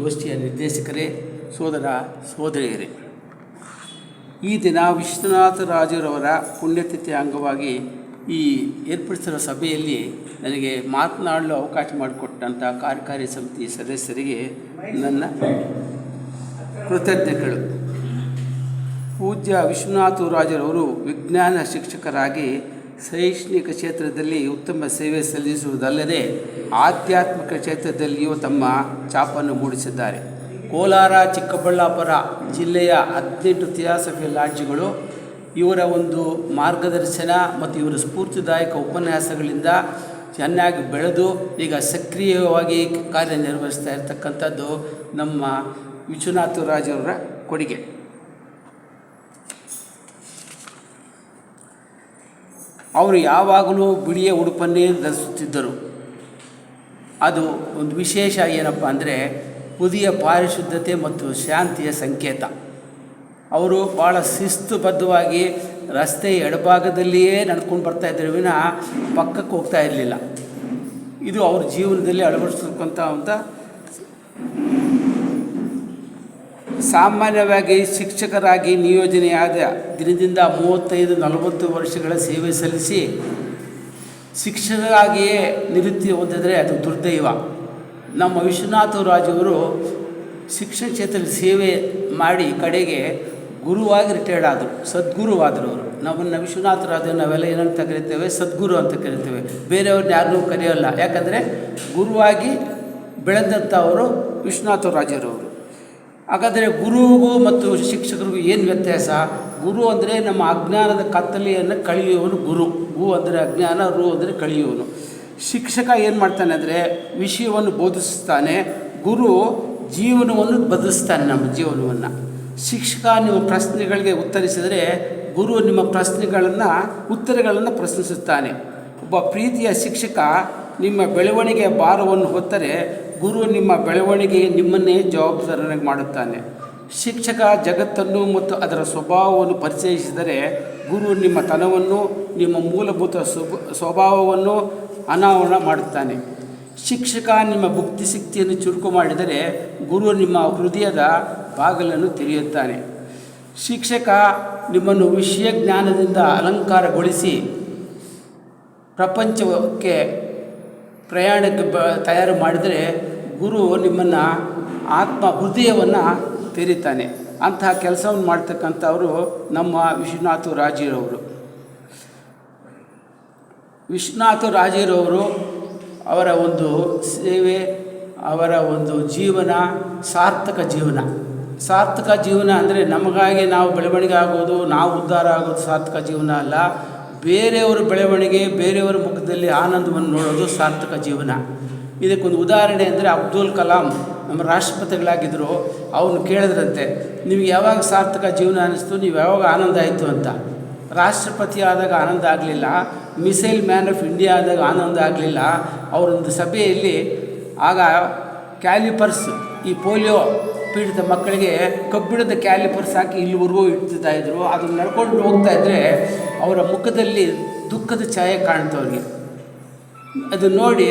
ಗೋಷ್ಠಿಯ ನಿರ್ದೇಶಕರೇ, ಸೋದರ ಸೋದರಿಯರೇ. ಈ ದಿನ ವಿಶ್ವನಾಥರಾಜರವರ ಪುಣ್ಯತಿಥಿಯ ಅಂಗವಾಗಿ ಈ ಏರ್ಪಡಿಸಿರುವ ಸಭೆಯಲ್ಲಿ ನನಗೆ ಮಾತನಾಡಲು ಅವಕಾಶ ಮಾಡಿಕೊಟ್ಟಂಥ ಕಾರ್ಯಕಾರಿ ಸಮಿತಿ ಸದಸ್ಯರಿಗೆ ನನ್ನ ಕೃತಜ್ಞತೆಗಳು. ಪೂಜ್ಯ ವಿಶ್ವನಾಥರಾಜರವರು ವಿಜ್ಞಾನ ಶಿಕ್ಷಕರಾಗಿ ಶೈಕ್ಷಣಿಕ ಕ್ಷೇತ್ರದಲ್ಲಿ ಉತ್ತಮ ಸೇವೆ ಸಲ್ಲಿಸುವುದಲ್ಲದೆ ಆಧ್ಯಾತ್ಮಿಕ ಕ್ಷೇತ್ರದಲ್ಲಿಯೂ ತಮ್ಮ ಛಾಪನ್ನು ಮೂಡಿಸಿದ್ದಾರೆ. ಕೋಲಾರ, ಚಿಕ್ಕಬಳ್ಳಾಪುರ ಜಿಲ್ಲೆಯ ಹದಿನೆಂಟು ಥಿಯಾಸಫಿ ಲಾಡ್ಜ್ಗಳು ಇವರ ಒಂದು ಮಾರ್ಗದರ್ಶನ ಮತ್ತು ಇವರ ಸ್ಫೂರ್ತಿದಾಯಕ ಉಪನ್ಯಾಸಗಳಿಂದ ಚೆನ್ನಾಗಿ ಬೆಳೆದು ಈಗ ಸಕ್ರಿಯವಾಗಿ ಕಾರ್ಯನಿರ್ವಹಿಸ್ತಾ ಇರತಕ್ಕಂಥದ್ದು ನಮ್ಮ ವಿಶ್ವನಾಥ ರಾಜವರ ಕೊಡುಗೆ. ಅವರು ಯಾವಾಗಲೂ ಬಿಳಿಯ ಉಡುಪನ್ನೇ ಧರಿಸುತ್ತಿದ್ದರು. ಅದು ಒಂದು ವಿಶೇಷ ಏನಪ್ಪ ಅಂದರೆ ಹುದಿಯ ಪಾರಿಶುದ್ಧತೆ ಮತ್ತು ಶಾಂತಿಯ ಸಂಕೇತ. ಅವರು ಭಾಳ ಶಿಸ್ತುಬದ್ಧವಾಗಿ ರಸ್ತೆ ಎಡಭಾಗದಲ್ಲಿಯೇ ನಡ್ಕೊಂಡು ಬರ್ತಾ ಇದ್ದರು ವಿನ ಪಕ್ಕಕ್ಕೆ ಹೋಗ್ತಾ ಇರಲಿಲ್ಲ. ಇದು ಅವ್ರ ಜೀವನದಲ್ಲಿ ಅಳವಡಿಸ್ತಕ್ಕಂಥ ಸಾಮಾನ್ಯವಾಗಿ ಶಿಕ್ಷಕರಾಗಿ ನಿಯೋಜನೆಯಾದ ದಿನದಿಂದ ಮೂವತ್ತೈದು, ನಲವತ್ತು ವರ್ಷಗಳ ಸೇವೆ ಸಲ್ಲಿಸಿ ಶಿಕ್ಷಕರಾಗಿಯೇ ನಿವೃತ್ತಿ ಹೊಂದಿದರೆ ಅದು ದುರ್ದೈವ. ನಮ್ಮ ವಿಶ್ವನಾಥ ರಾಜವರು ಶಿಕ್ಷಣ ಕ್ಷೇತ್ರದಲ್ಲಿ ಸೇವೆ ಮಾಡಿ ಕಡೆಗೆ ಗುರುವಾಗಿ ರಿಟೈರ್ಡ್ ಆದರು. ಸದ್ಗುರುವಾದರು ಅವರು. ನಮ್ಮನ್ನು ವಿಶ್ವನಾಥ ರಾಜ ನಾವೆಲ್ಲ ಏನಂತ ಕರಿತೇವೆ? ಸದ್ಗುರು ಅಂತ ಕರಿತೇವೆ. ಬೇರೆಯವ್ರನ್ನ ಯಾರನ್ನೂ ಕರೆಯೋಲ್ಲ. ಯಾಕಂದರೆ ಗುರುವಾಗಿ ಬೆಳೆದಂಥವರು ವಿಶ್ವನಾಥ ರಾಜರವರು ಹಾಗಾದರೆ ಗುರುವಿಗೂ ಮತ್ತು ಶಿಕ್ಷಕರಿಗೂ ಏನು ವ್ಯತ್ಯಾಸ? ಗುರು ಅಂದರೆ ನಮ್ಮ ಅಜ್ಞಾನದ ಕತ್ತಲೆಯನ್ನು ಕಳೆಯುವವನು ಗುರು. ಗು ಅಂದರೆ ಅಜ್ಞಾನ, ರು ಅಂದರೆ ಕಳೆಯುವನು ಶಿಕ್ಷಕ ಏನು ಮಾಡ್ತಾನೆ ಅಂದರೆ ವಿಷಯವನ್ನು ಬೋಧಿಸ್ತಾನೆ. ಗುರು ಜೀವನವನ್ನು ಬದಲಿಸ್ತಾನೆ ನಮ್ಮ ಜೀವನವನ್ನು. ಶಿಕ್ಷಕ ನಿಮ್ಮ ಪ್ರಶ್ನೆಗಳಿಗೆ ಉತ್ತರಿಸಿದರೆ ಗುರು ನಿಮ್ಮ ಪ್ರಶ್ನೆಗಳನ್ನು, ಉತ್ತರಗಳನ್ನು ಪ್ರಶ್ನಿಸುತ್ತಾನೆ. ಒಬ್ಬ ಪ್ರೀತಿಯ ಶಿಕ್ಷಕ ನಿಮ್ಮ ಬೆಳವಣಿಗೆಯ ಭಾರವನ್ನು ಹೊತ್ತರೆ ಗುರು ನಿಮ್ಮ ಬೆಳವಣಿಗೆ ನಿಮ್ಮನ್ನೇ ಜವಾಬ್ದಾರನಾಗಿ ಮಾಡುತ್ತಾನೆ. ಶಿಕ್ಷಕ ಜಗತ್ತನ್ನು ಮತ್ತು ಅದರ ಸ್ವಭಾವವನ್ನು ಪರಿಚಯಿಸಿದರೆ ಗುರು ನಿಮ್ಮ ತನವನ್ನು, ನಿಮ್ಮ ಮೂಲಭೂತ ಸ್ವಭ, ಸ್ವಭಾವವನ್ನು ಅನಾವರಣ ಮಾಡುತ್ತಾನೆ. ಶಿಕ್ಷಕ ನಿಮ್ಮ ಭುಕ್ತಿಶಕ್ತಿಯನ್ನು ಚುರುಕು ಮಾಡಿದರೆ ಗುರು ನಿಮ್ಮ ಹೃದಯದ ಬಾಗಿಲನ್ನು ತೆರೆಯುತ್ತಾನೆ. ಶಿಕ್ಷಕ ನಿಮ್ಮನ್ನು ವಿಷಯ ಜ್ಞಾನದಿಂದ ಅಲಂಕಾರಗೊಳಿಸಿ ಪ್ರಪಂಚಕ್ಕೆ ಪ್ರಯಾಣಕ್ಕೆ ಬ, ತಯಾರು ಮಾಡಿದರೆ ಗುರು ನಿಮ್ಮನ್ನು ಆತ್ಮ ಹೃದಯವನ್ನು ತೆರೀತಾನೆ. ಅಂತಹ ಕೆಲಸವನ್ನು ಮಾಡ್ತಕ್ಕಂಥವರು ನಮ್ಮ ವಿಶ್ವನಾಥ ರಾಜೀರವರು. ವಿಶ್ವನಾಥ ರಾಜೀರವರು ಅವರ ಒಂದು ಸೇವೆ, ಅವರ ಒಂದು ಜೀವನ, ಸಾರ್ಥಕ ಜೀವನ. ಸಾರ್ಥಕ ಜೀವನ ಅಂದರೆ ನಮಗಾಗಿ ನಾವು ಬೆಳವಣಿಗೆ ಆಗೋದು, ನಾವು ಉದ್ಧಾರ ಆಗೋದು ಸಾರ್ಥಕ ಜೀವನ ಅಲ್ಲ. ಬೇರೆಯವರ ಬೆಳವಣಿಗೆ, ಬೇರೆಯವರ ಮುಖದಲ್ಲಿ ಆನಂದವನ್ನು ನೋಡೋದು ಸಾರ್ಥಕ ಜೀವನ. ಇದಕ್ಕೊಂದು ಉದಾಹರಣೆ ಅಂದರೆ ಅಬ್ದುಲ್ ಕಲಾಂ, ನಮ್ಮ ರಾಷ್ಟ್ರಪತಿಗಳಾಗಿದ್ದರು ಅವನು ಕೇಳಿದ್ರಂತೆ, ನಿಮಗೆ ಯಾವಾಗ ಸಾರ್ಥಕ ಜೀವನ ಅನ್ನಿಸ್ತು ನೀವು ಯಾವಾಗ ಆನಂದ ಆಯಿತು? ಅಂತ. ರಾಷ್ಟ್ರಪತಿ ಆದಾಗ ಆನಂದ ಆಗಲಿಲ್ಲ, ಮಿಸೈಲ್ ಮ್ಯಾನ್ ಆಫ್ ಇಂಡಿಯಾ ಆದಾಗ ಆನಂದ ಆಗಲಿಲ್ಲ. ಅವರೊಂದು ಸಭೆಯಲ್ಲಿ ಆಗ ಕ್ಯಾಲಿಪರ್ಸ್, ಈ ಪೋಲಿಯೋ ಪೀಡಿತ ಮಕ್ಕಳಿಗೆ ಕಬ್ಬಿಣದ ಕ್ಯಾಲಿಪರ್ಸ್ ಹಾಕಿ ಇಲ್ಲಿವರೆಗೂ ಇಡ್ತಾ ಇದ್ರು ಅದನ್ನು ನಡ್ಕೊಂಡು ಹೋಗ್ತಾ ಇದ್ದರೆ ಅವರ ಮುಖದಲ್ಲಿ ದುಃಖದ ಛಾಯೆ ಕಾಣ್ತವ್ರಿಗೆ ಅದು ನೋಡಿ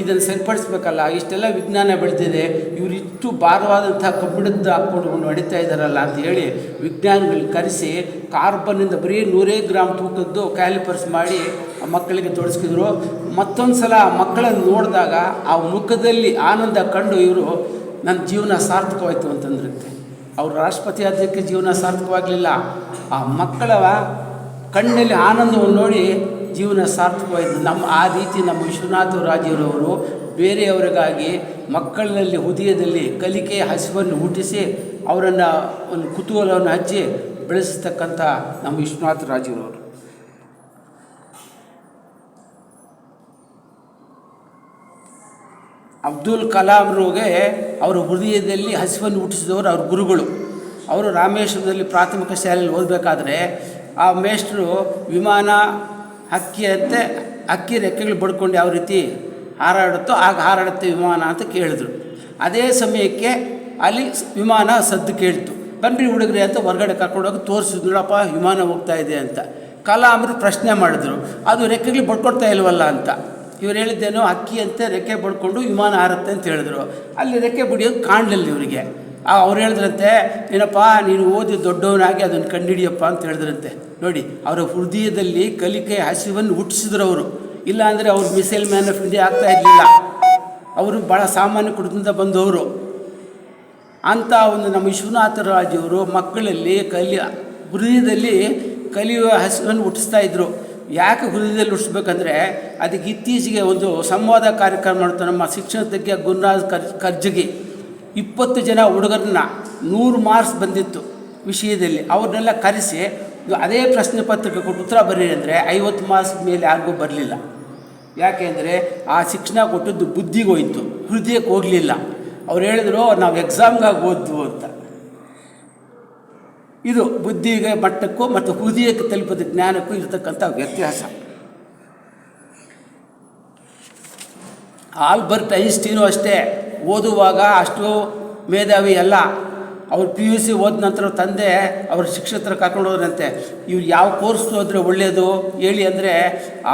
ಇದನ್ನು ಸರಿಪಡಿಸ್ಬೇಕಲ್ಲ, ಇಷ್ಟೆಲ್ಲ ವಿಜ್ಞಾನ ಬೆಳೆದಿದೆ, ಇವರು ಇಷ್ಟು ಭಾರವಾದಂಥ ಕಬ್ಬಿಣದ್ದು ಹಾಕ್ಕೊಂಡು ನಡೀತಾ ಇದ್ದಾರಲ್ಲ ಅಂತ ಹೇಳಿ ವಿಜ್ಞಾನಿಗಳು ಕರೆಸಿ ಕಾರ್ಬನ್ನಿಂದ ಬರೀ ನೂರೇ ಗ್ರಾಮ್ ತೂಕದ್ದು ಕ್ಯಾಲಿಪರ್ಸ್ ಮಾಡಿ ಆ ಮಕ್ಕಳಿಗೆ ತೊಡಸ್ಕಿದ್ರು. ಮತ್ತೊಂದು ಸಲ ಆ ಮಕ್ಕಳನ್ನು ನೋಡಿದಾಗ ಆ ಮುಖದಲ್ಲಿ ಆನಂದ ಕಂಡು ಇವರು, ನನ್ನ ಜೀವನ ಸಾರ್ಥಕವಾಯಿತು ಅಂತಂದ್ರಂತೆ. ಅವರು ರಾಷ್ಟ್ರಪತಿ ಆದ್ದಕ್ಕೆ ಜೀವನ ಸಾರ್ಥಕವಾಗಲಿಲ್ಲ. ಆ ಮಕ್ಕಳ ಕಣ್ಣಲ್ಲಿ ಆನಂದವನ್ನು ನೋಡಿ ಜೀವನ ಸಾರ್ಥಕವಾಯಿತು ನಮ್ಮ ಆ ರೀತಿ ನಮ್ಮ ವಿಶ್ವನಾಥ ರಾಜರವರು ಬೇರೆಯವರಿಗಾಗಿ ಮಕ್ಕಳಲ್ಲಿ ಹೃದಯದಲ್ಲಿ ಕಲಿಕೆ ಹಸಿವನ್ನು ಹುಟ್ಟಿಸಿ ಅವರನ್ನು ಒಂದು ಕುತೂಹಲವನ್ನು ಹಚ್ಚಿ ಬೆಳೆಸತಕ್ಕಂಥ ನಮ್ಮ ವಿಶ್ವನಾಥ ರಾಜರವರು ಅಬ್ದುಲ್ ಕಲಾಂರಿಗೆ ಅವರ ಹೃದಯದಲ್ಲಿ ಹಸಿವನ್ನು ಹುಟ್ಟಿಸಿದವರು ಅವ್ರ ಗುರುಗಳು. ಅವರು ರಾಮೇಶ್ವರದಲ್ಲಿ ಪ್ರಾಥಮಿಕ ಶಾಲೆಯಲ್ಲಿ ಓದಬೇಕಾದ್ರೆ ಆ ಮೇಷ್ಟ್ರು ವಿಮಾನ ಹಕ್ಕಿಯಂತೆ ಅಕ್ಕಿ ರೆಕ್ಕೆಗಳು ಬಡ್ಕೊಂಡು ಯಾವ ರೀತಿ ಹಾರಾಡುತ್ತೋ ಆಗ ಹಾರಾಡುತ್ತೆ ವಿಮಾನ ಅಂತ ಕೇಳಿದ್ರು. ಅದೇ ಸಮಯಕ್ಕೆ ಅಲ್ಲಿ ವಿಮಾನ ಸದ್ದು ಕೇಳ್ತು. ಬನ್ರಿ ಹುಡುಗ್ರಿ ಅಂತ ಹೊರಗಡೆ ಕರ್ಕೊಂಡೋಗಿ ತೋರಿಸಿದ್ರು, ನೋಡಪ್ಪ, ವಿಮಾನ ಹೋಗ್ತಾ ಇದೆ ಅಂತ. ಕಲಾಮರು ಪ್ರಶ್ನೆ ಮಾಡಿದ್ರು, ಅದು ರೆಕ್ಕೆಗಳು ಬಡ್ಕೊಡ್ತಾ ಇಲ್ವಲ್ಲ ಅಂತ. ಇವ್ರು ಹೇಳಿದ್ದೇನೋ, ಅಕ್ಕಿ ಅಂತೆ, ರೆಕ್ಕೆ ಬಡ್ಕೊಂಡು ವಿಮಾನ ಹಾರುತ್ತೆ ಅಂತ ಹೇಳಿದ್ರು. ಅಲ್ಲಿ ರೆಕ್ಕೆ ಬಡಿಯೋದು ಕಾಣಲಿಲ್ಲ ಇವರಿಗೆ. ಅವ್ರು ಹೇಳಿದ್ರಂತೆ, ಏನಪ್ಪ, ನೀನು ಓದಿ ದೊಡ್ಡವನಾಗಿ ಅದನ್ನು ಕಂಡುಹಿಡಿಯಪ್ಪ ಅಂತ ಹೇಳಿದ್ರಂತೆ. ನೋಡಿ, ಅವರ ಹೃದಯದಲ್ಲಿ ಕಲಿಕೆ ಹಸಿವನ್ನು ಹುಟ್ಟಿಸಿದ್ರು ಅವರು. ಇಲ್ಲಾಂದರೆ ಅವ್ರು ಮಿಸೈಲ್ ಮ್ಯಾನ್ ಆಫ್ ಇಂಡಿಯಾ ಆಗ್ತಾ ಇರಲಿಲ್ಲ. ಅವರು ಭಾಳ ಸಾಮಾನ್ಯ ಕುಟುಂಬದಿಂದ ಬಂದವರು. ಅಂಥ ಒಂದು ನಮ್ಮ ವಿಶ್ವನಾಥರಾಜವರು ಮಕ್ಕಳಲ್ಲಿ ಕಲಿಯ ಹೃದಯದಲ್ಲಿ ಕಲಿಯುವ ಹಸಿವನ್ನು ಹುಟ್ಟಿಸ್ತಾ ಇದ್ದರು ಯಾಕೆ ಹೃದಯದಲ್ಲಿ ಹುಟ್ಟಿಸ್ಬೇಕಂದ್ರೆ, ಅದಕ್ಕೆ ಇತ್ತೀಚೆಗೆ ಒಂದು ಸಂವಾದ ಕಾರ್ಯಕ್ರಮ ಮಾಡ್ತಾರೆ ನಮ್ಮ ಶಿಕ್ಷಣ ತಜ್ಞ ಗುರುರಾಜ್ ಕರ್, ಕರ್ಜಗಿ. ಇಪ್ಪತ್ತು ಜನ ಹುಡುಗರನ್ನ ನೂರು ಮಾರ್ಕ್ಸ್ ಬಂದಿತ್ತು ವಿಷಯದಲ್ಲಿ. ಅವ್ರನ್ನೆಲ್ಲ ಕರೆಸಿ ಅದೇ ಪ್ರಶ್ನೆ ಪತ್ರಿಕೆ ಕೊಟ್ಟು ಉತ್ತರ ಬರೀರಿ ಅಂದರೆ ಐವತ್ತು ಮಾರ್ಕ್ಸ್ ಮೇಲೆ ಯಾರಿಗೂ ಬರಲಿಲ್ಲ. ಯಾಕೆಂದರೆ ಆ ಶಿಕ್ಷಣ ಕೊಟ್ಟದ್ದು ಬುದ್ಧಿಗೆ ಹೋಯಿತು, ಹೃದಯಕ್ಕೆ ಹೋಗಲಿಲ್ಲ. ಅವ್ರು ಹೇಳಿದ್ರು, ನಾವು ಎಕ್ಸಾಮ್ಗಾಗಿ ಓದ್ವು ಅಂತ. ಇದು ಬುದ್ಧಿಗೆ ಮಟ್ಟಕ್ಕೂ ಮತ್ತು ಹೃದಯಕ್ಕೆ ತಲುಪಿದ ಜ್ಞಾನಕ್ಕೂ ಇರತಕ್ಕಂಥ ವ್ಯತ್ಯಾಸ. ಆಲ್ಬರ್ಟ್ ಐನ್ಸ್ಟೀನು ಅಷ್ಟೇ. ಓದುವಾಗ ಅಷ್ಟು ಮೇಧಾವಿ ಅಲ್ಲ. ಅವ್ರು ಪಿ ಯು ಸಿ ಓದ ನಂತರ ತಂದೆ ಅವ್ರ ಶಿಕ್ಷಕರ ಕರ್ಕೊಂಡು ಹೋದ್ರಂತೆ. ಇವ್ರು ಯಾವ ಕೋರ್ಸ್ ಹೋದರೆ ಒಳ್ಳೆಯದು ಹೇಳಿ ಅಂದರೆ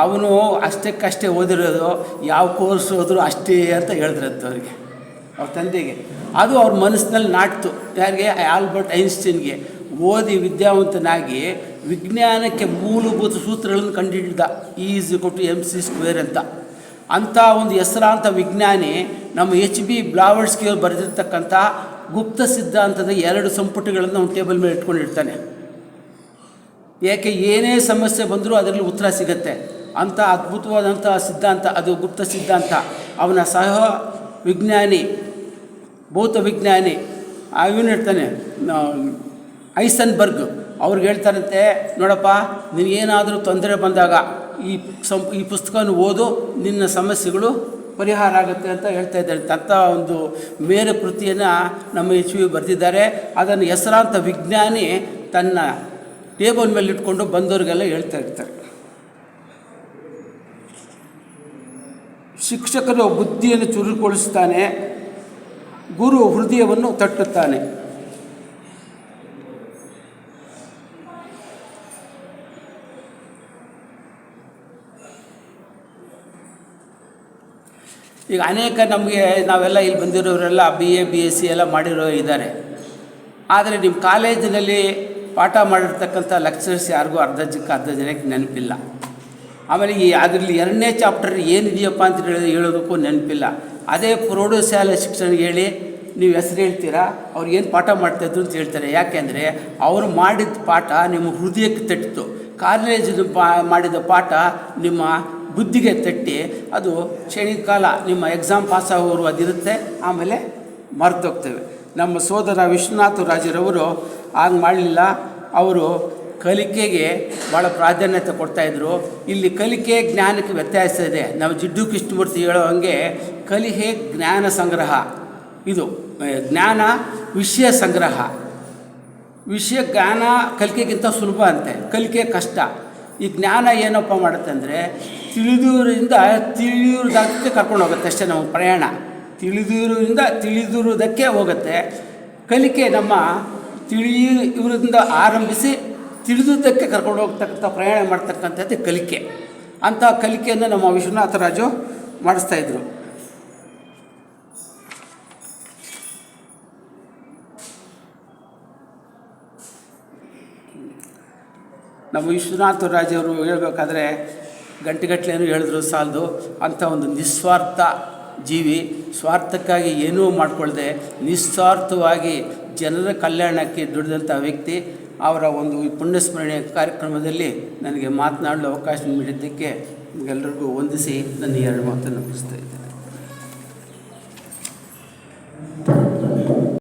ಅವನು ಅಷ್ಟಕ್ಕಷ್ಟೇ ಓದಿರೋದು. ಯಾವ ಕೋರ್ಸ್ ಹೋದ್ರು ಅಷ್ಟೇ ಅಂತ ಹೇಳಿದ್ರಂತೆ ಅವ್ರಿಗೆ, ಅವ್ರ ತಂದೆಗೆ. ಅದು ಅವ್ರ ಮನಸ್ಸಿನಲ್ಲಿ ನಾಟ್ತು. ಯಾರಿಗೆ? ಆಲ್ಬರ್ಟ್ ಐನ್ಸ್ಟೀನ್ಗೆ. ಓದಿ ವಿದ್ಯಾವಂತನಾಗಿ ವಿಜ್ಞಾನಕ್ಕೆ ಮೂಲಭೂತ ಸೂತ್ರಗಳನ್ನು ಕಂಡುಹಿಡಿದ. ಈಸ್ ಕೊಟ್ಟು ಎಂ ಸಿ ಸ್ಕ್ವೇರ್ ಅಂತ. ಅಂಥ ಒಂದು ಹೆಸರಾಂತ ವಿಜ್ಞಾನಿ ನಮ್ಮ ಎಚ್ ಬಿ ಬ್ಲಾವರ್ಸ್ಕಿ ಅವರು ಬರೆದಿರ್ತಕ್ಕಂಥ ಗುಪ್ತ ಸಿದ್ಧಾಂತದ ಎರಡು ಸಂಪುಟಗಳನ್ನು ಅವನು ಟೇಬಲ್ ಮೇಲೆ ಇಟ್ಕೊಂಡಿರ್ತಾನೆ. ಏಕೆ ಏನೇ ಸಮಸ್ಯೆ ಬಂದರೂ ಅದರಲ್ಲಿ ಉತ್ತರ ಸಿಗುತ್ತೆ. ಅಂಥ ಅದ್ಭುತವಾದಂಥ ಸಿದ್ಧಾಂತ, ಅದು ಗುಪ್ತ ಸಿದ್ಧಾಂತ. ಅವನ ಸಹ ವಿಜ್ಞಾನಿ, ಭೌತ ವಿಜ್ಞಾನಿ ಇವನು ಹೇಳ್ತಾನೆ ಐಸನ್ಬರ್ಗ್. ಅವ್ರಿಗೆ ಹೇಳ್ತಾರಂತೆ, ನೋಡಪ್ಪ ನಿನಗೇನಾದರೂ ತೊಂದರೆ ಬಂದಾಗ ಈ ಸಂ ಈ ಪುಸ್ತಕವನ್ನು ಓದು, ನಿನ್ನ ಸಮಸ್ಯೆಗಳು ಪರಿಹಾರ ಆಗುತ್ತೆ ಅಂತ ಹೇಳ್ತಾ ಇದ್ದಾರೆ ಅಂಥ ಒಂದು ಮೇರು ಕೃತಿಯನ್ನು ನಮ್ಮ ಎಚ್ ವಿ ಬರೆದಿದ್ದಾರೆ. ಅದನ್ನು ಹೆಸರಾಂತ ವಿಜ್ಞಾನಿ ತನ್ನ ಟೇಬಲ್ ಮೇಲೆ ಇಟ್ಕೊಂಡು ಬಂದವರಿಗೆಲ್ಲ ಹೇಳ್ತಾ ಇರ್ತಾರೆ. ಶಿಕ್ಷಕರು ಬುದ್ಧಿಯನ್ನು ಚುರುಕುಗೊಳಿಸ್ತಾನೆ, ಗುರು ಹೃದಯವನ್ನು ತಟ್ಟುತ್ತಾನೆ. ಈಗ ಅನೇಕ ನಮಗೆ ನಾವೆಲ್ಲ ಇಲ್ಲಿ ಬಂದಿರೋರೆಲ್ಲ B A B S C ಎಲ್ಲ ಮಾಡಿರೋ ಇದ್ದಾರೆ. ಆದರೆ ನಿಮ್ಮ ಕಾಲೇಜಿನಲ್ಲಿ ಪಾಠ ಮಾಡಿರ್ತಕ್ಕಂಥ ಲೆಕ್ಚರ್ಸ್ ಯಾರಿಗೂ ಅರ್ಧ ಜನಕ್ಕೆ ಅರ್ಧ ಜನಕ್ಕೆ ನೆನಪಿಲ್ಲ. ಆಮೇಲೆ ಈ ಅದರಲ್ಲಿ ಎರಡನೇ ಚಾಪ್ಟರ್ ಏನಿದೆಯಪ್ಪ ಅಂತ ಹೇಳಿ ಹೇಳೋದಕ್ಕೂ ನೆನಪಿಲ್ಲ. ಅದೇ ಪ್ರೌಢಶಾಲೆ ಶಿಕ್ಷಣ ಹೇಳಿ ನೀವು ಹೆಸರು ಹೇಳ್ತೀರಾ? ಅವ್ರು ಏನು ಪಾಠ ಮಾಡ್ತಾಯಿದ್ರು ಅಂತ ಹೇಳ್ತಾರೆ. ಯಾಕೆಂದರೆ ಅವರು ಮಾಡಿದ ಪಾಠ ನಿಮ್ಮ ಹೃದಯಕ್ಕೆ ತಟ್ಟಿತು. ಕಾಲೇಜಿನ ಪಾ ಮಾಡಿದ ಪಾಠ ನಿಮ್ಮ ಬುದ್ಧಿಗೆ ತಟ್ಟಿ ಅದು ಕ್ಷಣಿಕಾಲ ನಿಮ್ಮ ಎಕ್ಸಾಮ್ ಪಾಸ್ ಆಗೋರು ಅದಿರುತ್ತೆ, ಆಮೇಲೆ ಮರೆತೋಗ್ತೇವೆ. ನಮ್ಮ ಸೋದರ ವಿಶ್ವನಾಥ ರಾಜರವರು ಹಾಗೆ ಮಾಡಲಿಲ್ಲ. ಅವರು ಕಲಿಕೆಗೆ ಭಾಳ ಪ್ರಾಧಾನ್ಯತೆ ಕೊಡ್ತಾಯಿದ್ರು ಇಲ್ಲಿ ಕಲಿಕೆ ಜ್ಞಾನಕ್ಕೆ ವ್ಯತ್ಯಾಸ ಇದೆ. ನಾವು ಜಿಡ್ಡು ಕೃಷ್ಣಮೂರ್ತಿ ಹೇಳೋ ಹಾಗೆ ಕಲಿಕೆ ಜ್ಞಾನ ಸಂಗ್ರಹ. ಇದು ಜ್ಞಾನ ವಿಷಯ ಸಂಗ್ರಹ. ವಿಷಯ ಜ್ಞಾನ ಕಲಿಕೆಗಿಂತ ಸುಲಭ ಅಂತೆ. ಕಲಿಕೆ ಕಷ್ಟ. ಈ ಜ್ಞಾನ ಏನಪ್ಪ ಮಾಡುತ್ತೆ ಅಂದರೆ ತಿಳಿದೂರಿಂದ ತಿಳಿದೂರದಕ್ಕೆ ಕರ್ಕೊಂಡು ಹೋಗುತ್ತೆ. ಅಷ್ಟೇ ನಮ್ಮ ಪ್ರಯಾಣ. ತಿಳಿದೂರಿಂದ ತಿಳಿದಿರುವುದಕ್ಕೆ ಹೋಗುತ್ತೆ. ಕಲಿಕೆ ನಮ್ಮ ತಿಳಿಯುವುದರಿಂದ ಆರಂಭಿಸಿ ತಿಳಿದುದಕ್ಕೆ ಕರ್ಕೊಂಡು ಹೋಗ್ತಕ್ಕಂಥ ಪ್ರಯಾಣ ಮಾಡ್ತಕ್ಕಂಥದ್ದು ಕಲಿಕೆ. ಅಂಥ ಕಲಿಕೆಯನ್ನು ನಮ್ಮ ವಿಶ್ವನಾಥರಾಜು ಮಾಡಿಸ್ತಾಯಿದ್ರು ನಮ್ಮ ವಿಶ್ವನಾಥ ರಾಜವರು ಹೇಳಬೇಕಾದ್ರೆ ಗಂಟೆಗಟ್ಟಲೆನೂ ಹೇಳಿದ್ರು ಸಾಲದು ಅಂಥ ಒಂದು ನಿಸ್ವಾರ್ಥ ಜೀವಿ, ಸ್ವಾರ್ಥಕ್ಕಾಗಿ ಏನೂ ಮಾಡಿಕೊಳ್ಳದೆ ನಿಸ್ವಾರ್ಥವಾಗಿ ಜನರ ಕಲ್ಯಾಣಕ್ಕೆ ದುಡಿದಂಥ ವ್ಯಕ್ತಿ, ಅವರ ಒಂದು ಪುಣ್ಯಸ್ಮರಣೆ ಕಾರ್ಯಕ್ರಮದಲ್ಲಿ ನನಗೆ ಮಾತನಾಡಲು ಅವಕಾಶ ನೀಡಿದ್ದಕ್ಕೆ ಎಲ್ಲರಿಗೂ ವಂದಿಸಿ ನನ್ನ ಎರಡು ಮಾತನ್ನು ಮುಗಿಸ್ತಾ ಇದ್ದೇನೆ.